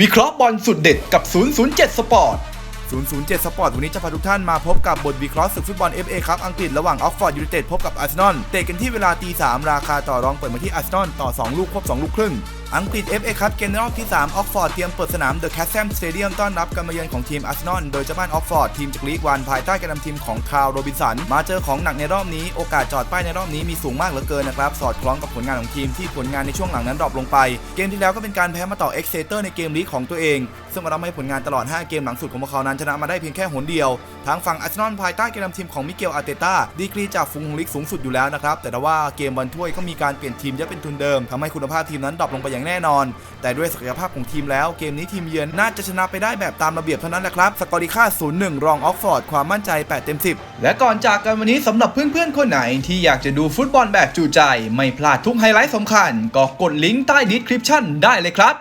วิเคราะห์บอลสุดเด็ดกับ 007 สปอร์ต 007 สปอร์ตวันนี้จะพาทุกท่านมาพบกับบทวิเคราะห์ศึกฟุตบอล FA ครับอังกฤษระหว่างออกฟอร์ดยูไนเต็ดพบกับอาร์เซนอลเตะกันที่เวลาตี3ราคาต่อรองเปิดมาที่อาร์เซนอลต่อ 2 ลูกควบ2 ลูกครึ่ง อังกฤษ FA ครับเกมในรอบที่ 3 ออกฟอร์ดเตรียมเปิดสนามเดอะแคสเซมสเตเดียมต้อนรับการมาเยือนของทีมอาร์เซนอลโดยเจ้าบ้านออกฟอร์ดทีมจากลีกวันภายใต้การนำทีมของคาร์โรบินสัน มาเจอของหนักในรอบนี้โอกาสจอดป้ายในรอบนี้มีสูงมากเหลือเกินนะครับ สอดคล้องกับผลงานของทีมที่ผลงานในช่วงหลังนั้นดรอปลงไป เกมที่แล้วก็เป็นการแพ้มาต่อเอ็กเซเตอร์ในเกมลีกของตัวเอง ซึ่งก็ทำให้ผลงานตลอด 5 เกมหลังสุดของพวกเขานั้นชนะมาได้เพียงแค่หนเดียวทางฝั่งอาร์เซนอลภายใต้การนำทีมของมิเกลอาร์เตต้าดีกรีจากฝูงลีกสูงสุดอยู่แล้วนะครับแต่ว่าเกมบอลถ้วยก็มีการเปลี่ยนทีมเยอะเป็นทุนเดิมทำให้คุณภาพทีมนั้นดรอปลงไปอย่างแน่นอน แต่ด้วยศักยภาพของทีมแล้วเกมนี้ทีมเยือนน่าจะชนะไปได้แบบตามระเบียบเท่านั้นแหละครับ สกอริค่า 0-1 รองออกฟอร์ดความมั่นใจ 8 เต็ม 10 และก่อนจากกันวันนี้สำหรับเพื่อนๆ คนไหนที่อยากจะดูฟุตบอลแบบจูใจ ไม่พลาดทุกไฮไลท์สำคัญ ก็กดลิงก์ใต้ดีสคริปชั่นได้เลยครับ